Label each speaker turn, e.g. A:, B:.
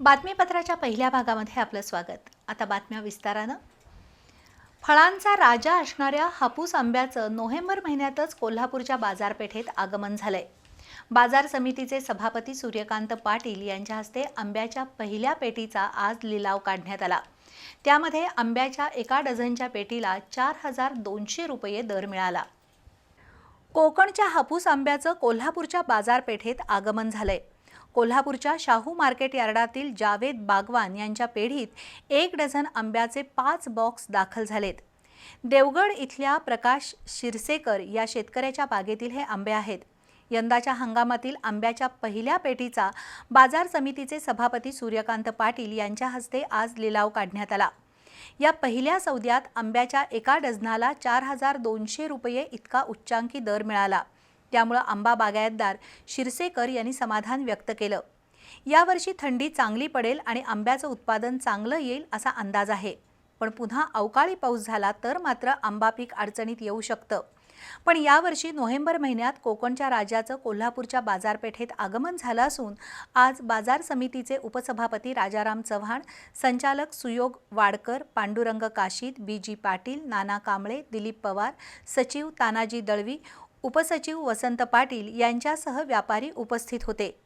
A: बातमीपत्राच्या पहिल्या भागामध्ये आपलं स्वागत. आता बातम्या विस्तारानं. फळांचा राजा असणाऱ्या हापूस आंब्याचं नोव्हेंबर महिन्यातच कोल्हापूरच्या बाजारपेठेत आगमन झालंय. बाजार समितीचे सभापती सूर्यकांत पाटील यांच्या हस्ते आंब्याच्या पहिल्या पेटीचा आज लिलाव काढण्यात आला. त्यामध्ये आंब्याच्या एका डझनच्या पेटीला चार हजार दोनशे रुपये दर मिळाला. कोकणच्या हापूस आंब्याचं कोल्हापूरच्या बाजारपेठेत आगमन झालंय. कोल्हापूरच्या शाहू मार्केट यार्डातील जावेद बागवान यांच्या पेढीत एक डझन आंब्याचे पाच बॉक्स दाखल झालेत. देवगड इथल्या प्रकाश शिरसेकर या शेतकऱ्याच्या बागेतील हे आंबे आहेत. यंदाच्या हंगामातील आंब्याच्या पहिल्या पेटीचा बाजार समितीचे सभापती सूर्यकांत पाटील यांच्या हस्ते आज लिलाव काढण्यात आला. या पहिल्या सौद्यात आंब्याच्या एका डझनाला चार हजार दोनशे रुपये इतका उच्चांकी दर मिळाला. त्यामुळं आंबा बागायतदार शिरसेकर यांनी समाधान व्यक्त केलं. यावर्षी थंडी चांगली पडेल आणि आंब्याचं उत्पादन चांगलं येईल असा अंदाज आहे. पण पुन्हा अवकाळी पाऊस झाला तर मात्र आंबा पीक अडचणीत येऊ शकतं. पण यावर्षी नोव्हेंबर महिन्यात कोकणच्या राजाचं कोल्हापूरच्या बाजारपेठेत आगमन झालं असून आज बाजार समितीचे उपसभापती राजाराम चव्हाण संचालक सुयोग वाडकर पांडुरंग काशीद बी जी पाटील नाना कांबळे दिलीप पवार सचिव तानाजी दळवी उपसचिव वसंत पाटील यांच्यासह व्यापारी उपस्थित होते.